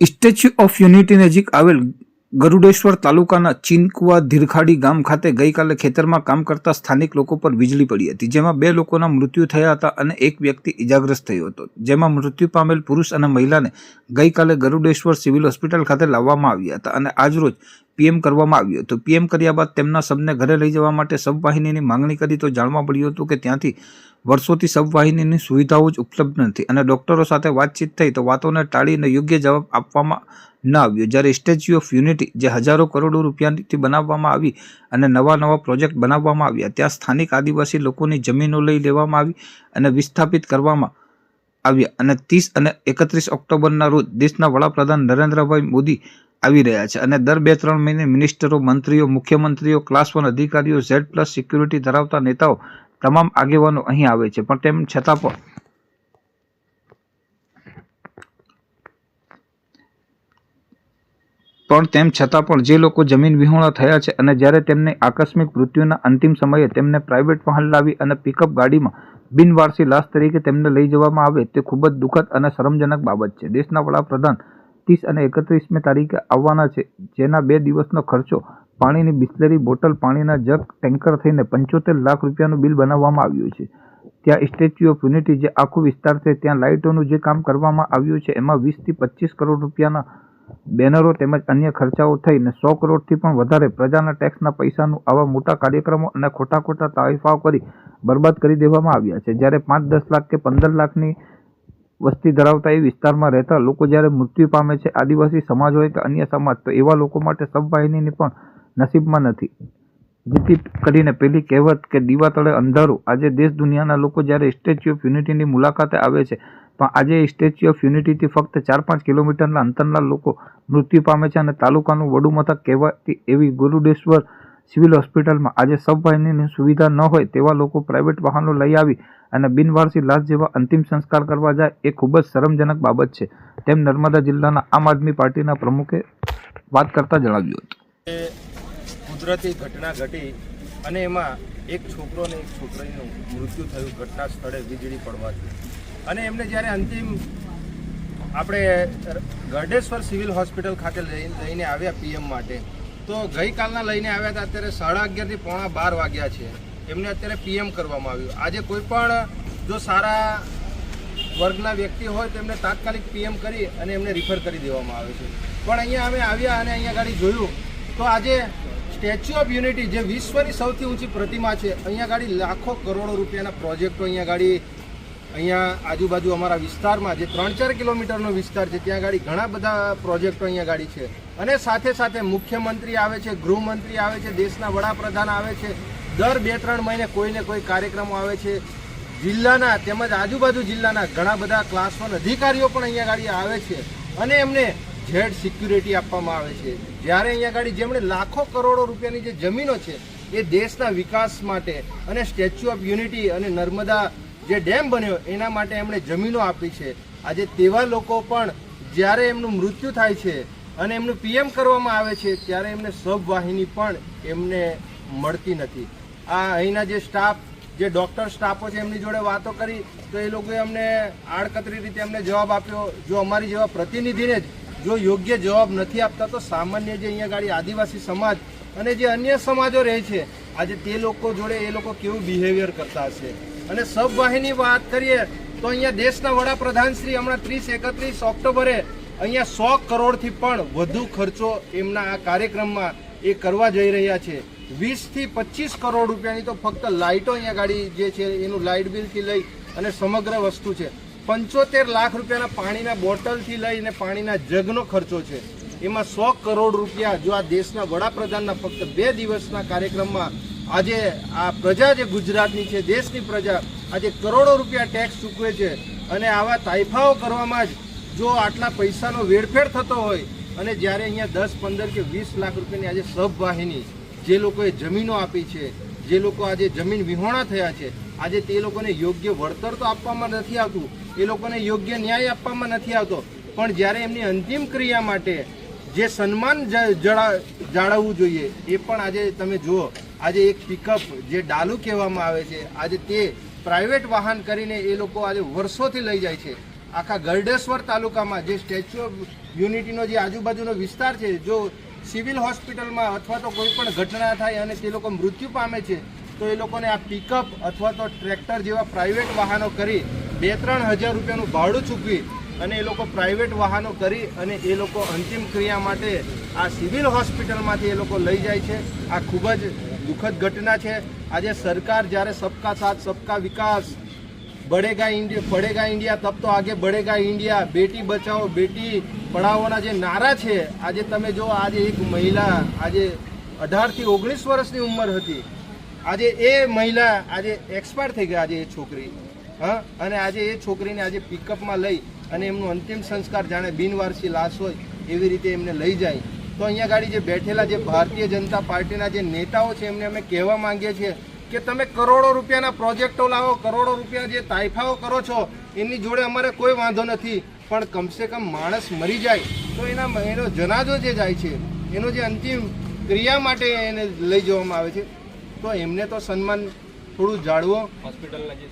Statue of unity નજીક આવેલ ગરુડેશ્વર તાલુકાના ચીનકુવા ધીરખાડી ગામ ખાતે ગઈકાલે ખેતરમાં કામ કરતા સ્થાનિક લોકો પર વીજળી પડી હતી, જેમાં બે લોકોના મૃત્યુ થયા હતા અને એક વ્યક્તિ ઇજાગ્રસ્ત થયો હતો. જેમાં મૃત્યુ પામેલ પુરુષ અને મહિલાને ગઈકાલે ગરુડેશ્વર સિવિલ હોસ્પિટલ ખાતે લાવવામાં આવ્યા હતા અને આજરોજ પીએમ કરવામાં આવ્યું હતું. પીએમ કર્યા બાદ તેમના શબને ઘરે લઈ જવા માટે સબવાહિનીની માંગણી કરી તો જાણવા મળ્યું હતું કે ત્યાંથી વર્ષોથી સબવાહિનીની સુવિધાઓ જ ઉપલબ્ધ નથી અને ડૉક્ટરો સાથે વાતચીત થઈ તો વાતોને ટાળીને યોગ્ય જવાબ આપવામાં ન આવ્યો. જ્યારે સ્ટેચ્યુ ઓફ યુનિટી જે હજારો કરોડો રૂપિયાથી બનાવવામાં આવી અને નવા નવા પ્રોજેક્ટ બનાવવામાં આવ્યા, ત્યાં સ્થાનિક આદિવાસી લોકોની જમીનો લઈ લેવામાં આવી અને વિસ્થાપિત કરવામાં આવ્યા અને ત્રીસ અને એકત્રીસ ઓક્ટોબરના રોજ દેશના વડાપ્રધાન નરેન્દ્રભાઈ મોદી આવી રહ્યા છે. અને દર બે ત્રણ મહિને મિનિસ્ટરો મંત્રીઓ, મુખ્યમંત્રીઓ ક્લાસ વન અધિકારીઓ ઝેડ પ્લસ સિક્યુરિટી ધરાવતા નેતાઓ તમામ આગેવાનો અહીં આવે છે. પણ તેમ છતાં પણ પણ તેમ છતાં પણ જે લોકો જમીન વિહોણા થયા છે અને જ્યારે તેમને આકસ્મિક મૃત્યુના અંતિમ સમયે તેમને પ્રાઇવેટ વાહન લાવી અને પિકઅપ ગાડીમાં બિનવારસી લાશ તરીકે તેમને લઈ જવામાં આવે, તે ખૂબ જ દુઃખદ અને શરમજનક બાબત છે. દેશના વડાપ્રધાન ત્રીસ અને એકત્રીસમી તારીખે આવવાના છે, જેના બે દિવસનો ખર્ચો પાણીની બિસ્લેરી બોટલ, પાણીના જગ, ટેન્કર થઈને પંચોતેર લાખ રૂપિયાનું બિલ બનાવવામાં આવ્યું છે. ત્યાં સ્ટેચ્યુ ઓફ યુનિટી જે આખું વિસ્તાર છે, ત્યાં લાઇટોનું જે કામ કરવામાં આવ્યું છે, એમાં વીસથી પચીસ કરોડ રૂપિયાના બેનરો તેમજ અન્ય ખર્ચાઓ થઈને સો કરોડથી પણ વધારે પ્રજાના ટેક્સના પૈસાનું આવા મોટા કાર્યક્રમો અને ખોટા ખોટા તારીફાઓ કરી બરબાદ કરી દેવામાં આવ્યા છે. જ્યારે પાંચ દસ લાખ કે પંદર લાખની વસ્તી ધરાવતા એ વિસ્તારમાં રહેતા લોકો જ્યારે મૃત્યુ પામે છે, આદિવાસી સમાજ હોય કે અન્ય સમાજ, તો એવા લોકો માટે સબવાહિનીની પણ નસીબમાં નથી. જેથી કરીને પેલી કહેવત કે દીવા તળે અંધારું. આજે દેશ દુનિયાના લોકો જ્યારે સ્ટેચ્યુ ઓફ યુનિટીની મુલાકાતે આવે છે, પણ આજે સ્ટેચ્યુ ઓફ યુનિટીથી ફક્ત ચાર પાંચ કિલોમીટરના અંતરના લોકો મૃત્યુ પામે છે અને તાલુકાનું વડુ મથક કહેવાતી એવી ગુરુડેશ્વર સિવિલ હોસ્પિટલમાં. આજે સબવાહિનીની સુવિધા ન હોય તેવા લોકો પ્રાઇવેટ વાહનો લઈ આવી અને બિનવારસી લાશ જેવા અંતિમ સંસ્કાર કરવા જાય એ ખૂબ જ શરમજનક બાબત છે. તેમ નર્મદા જિલ્લાના આમ આદમી પાર્ટીના પ્રમુખે વાત કરતા જણાવ્યું હતું. કુદરતી ઘટના ઘટી અને એમાં એક છોકરો અને એક છોકરીનું મૃત્યુ થયું. ઘટના સ્થળે વીજળી પડવાથી અને એમને જ્યારે અંતિમ આપણે ગરડેશ્વર સિવિલ હોસ્પિટલ ખાતે લઈ લઈને આવ્યા પીએમ માટે તો ગઈકાલના લઈને આવ્યા હતા, અત્યારે સાડા અગિયારથી પોણા બાર વાગ્યા છે. એમને અત્યારે પીએમ કરવામાં આવ્યું. આજે કોઈ પણ જો સારા વર્ગના વ્યક્તિ હોય તો એમને તાત્કાલિક પીએમ કરી અને એમને રિફર કરી દેવામાં આવે છે. પણ અહીંયા અમે આવ્યા અને અહીંયા ગાડી જોયું, તો આજે સ્ટેચ્યુ ઓફ યુનિટી જે વિશ્વની સૌથી ઊંચી પ્રતિમા છે, અહીંયા ગાડી લાખો કરોડો રૂપિયાના પ્રોજેક્ટો અહીંયા ગાડી અહીંયા આજુબાજુ અમારા વિસ્તારમાં જે ત્રણ ચાર કિલોમીટરનો વિસ્તાર છે, ત્યાં ગાડી ઘણા બધા પ્રોજેક્ટો અહીંયા ગાડી છે. અને સાથે સાથે મુખ્યમંત્રી આવે છે, ગૃહમંત્રી આવે છે, દેશના વડાપ્રધાન આવે છે, દર બે ત્રણ મહિને કોઈને કોઈ કાર્યક્રમો આવે છે. જિલ્લાના તેમજ આજુબાજુ જિલ્લાના ઘણા બધા ક્લાસ વન અધિકારીઓ પણ અહીંયા ગાડી આવે છે અને એમને ઝેડ સિક્યુરિટી આપવામાં આવે છે. જ્યારે અહીંયા ગાડી જેમણે લાખો કરોડો રૂપિયાની જે જમીનો છે, એ દેશના વિકાસ માટે અને સ્ટેચ્યુ ઓફ યુનિટી અને નર્મદા જે ડેમ બન્યો, એના માટે એમણે જમીનો આપી છે. આજે તેવા લોકો પણ જ્યારે એમનું મૃત્યુ થાય છે અને એમનું પીએમ કરવામાં આવે છે, ત્યારે એમને સબવાહિની પણ એમને મળતી નથી. આ અહીંના જે સ્ટાફ, જે ડૉક્ટર સ્ટાફો છે, એમની જોડે વાતો કરી, તો એ લોકોએ અમને આડકતરી રીતે અમને જવાબ આપ્યો. જો અમારી જેવા પ્રતિનિધિને જ જો યોગ્ય જવાબ નથી આપતા, તો સામાન્ય જે અહીંયા ગાડી આદિવાસી સમાજ અને જે અન્ય સમાજો રહે છે, આજે તે લોકો જોડે એ લોકો કેવું બિહેવિયર કરતા હશે? અને સબવાહિની વાત કરીએ તો અહીંયા દેશના વડાપ્રધાન શ્રી હમણાં ત્રીસ, એકત્રીસ ઓક્ટોબરે અહીંયા સો કરોડથી પણ વધુ ખર્ચો એમના આ કાર્યક્રમમાં એ કરવા જઈ રહ્યા છે. વીસથી પચીસ કરોડ રૂપિયાની તો ફક્ત લાઇટો અહીંયા ગાડી જે છે એનું લાઇટ બિલથી લઈ અને સમગ્ર વસ્તુ છે. પંચોતેર લાખ રૂપિયાના પાણીના બોટલથી લઈને પાણીના જગનો ખર્ચો છે. એમાં સો કરોડ રૂપિયા જો આ દેશના વડાપ્રધાનના ફક્ત બે દિવસના કાર્યક્રમમાં આજે આ પ્રજા જે ગુજરાતની છે, દેશની પ્રજા, આજે કરોડો રૂપિયા ટેક્સ ચૂકવે છે અને આવા તાઇફાઓ કરવામાં જ જો આટલા પૈસાનો વેડફેડ થતો હોય અને જ્યારે અહીંયા દસ, પંદર કે વીસ લાખ રૂપિયાની આજે સબવાહિની જે લોકોએ જમીનો આપી છે, જે લોકો આજે જમીન વિહોણા થયા છે, આજે તે લોકોને યોગ્ય વળતર તો આપવામાં નથી આવતું, એ લોકોને યોગ્ય ન્યાય આપવામાં નથી આવતો, પણ જ્યારે એમની અંતિમ ક્રિયા માટે જે સન્માન જાળવવું જોઈએ, એ પણ આજે તમે જુઓ આજે એક પિકઅપ જે ડાલુ કહેવામાં આવે છે, આજે તે પ્રાઇવેટ વાહન કરીને એ લોકો આજે વર્ષોથી લઈ જાય છે. આખા ગરડેશ્વર તાલુકામાં જે સ્ટેચ્યુ ઓફ યુનિટીનો જે આજુબાજુનો વિસ્તાર છે, જો સિવિલ હોસ્પિટલમાં અથવા તો કોઈ પણ ઘટના થાય અને તે લોકો મૃત્યુ પામે છે, તો એ લોકોને આ પિકઅપ અથવા તો ટ્રેક્ટર જેવા પ્રાઇવેટ વાહનો કરી બે ત્રણ હજાર રૂપિયાનું ભાડું ચૂકવી અને એ લોકો પ્રાઇવેટ વાહનો કરી અને એ લોકો અંતિમ ક્રિયા માટે આ સિવિલ હોસ્પિટલમાંથી એ લોકો લઈ જાય છે. આ ખૂબ જ દુઃખદ ઘટના છે. આજે સરકાર જ્યારે સબકા સાથ, સબકા વિકાસ બડેગા ઇન્ડિયા પડેગા ઇન્ડિયા, તબ તો આગે બડેગા ઇન્ડિયા, બેટી બચાવો, બેટી પઢાઓના જે નારા છે, આજે તમે જો આજે એક મહિલા, આજે અઢારથી ઓગણીસ વર્ષની ઉંમર હતી. આજે એ મહિલા આજે એક્સપાયર થઈ ગયા આજે એ છોકરી. હા? અને આજે એ છોકરીને આજે પિકઅપમાં લઈ અને એમનું અંતિમ સંસ્કાર જાણે બિનવારસી લાશ હોય એવી રીતે એમને લઈ જાય. તો અહીંયા ગાડી જે બેઠેલા જે ભારતીય જનતા પાર્ટીના જે નેતાઓ છે, એમને અમે કહેવા માંગીએ છીએ કે તમે કરોડો રૂપિયાના પ્રોજેક્ટો લાવો, કરોડો રૂપિયા જે તાઇફાઓ કરો છો, એની જોડે અમારે કોઈ વાંધો નથી. પણ કમસે કમ માણસ મરી જાય, તો એના એનો જનાજો જે જાય છે, એનો જે અંતિમ ક્રિયા માટે એને લઈ જવામાં આવે છે. તો એમને તો સન્માન થોડું જાળવો. હોસ્પિટલના જે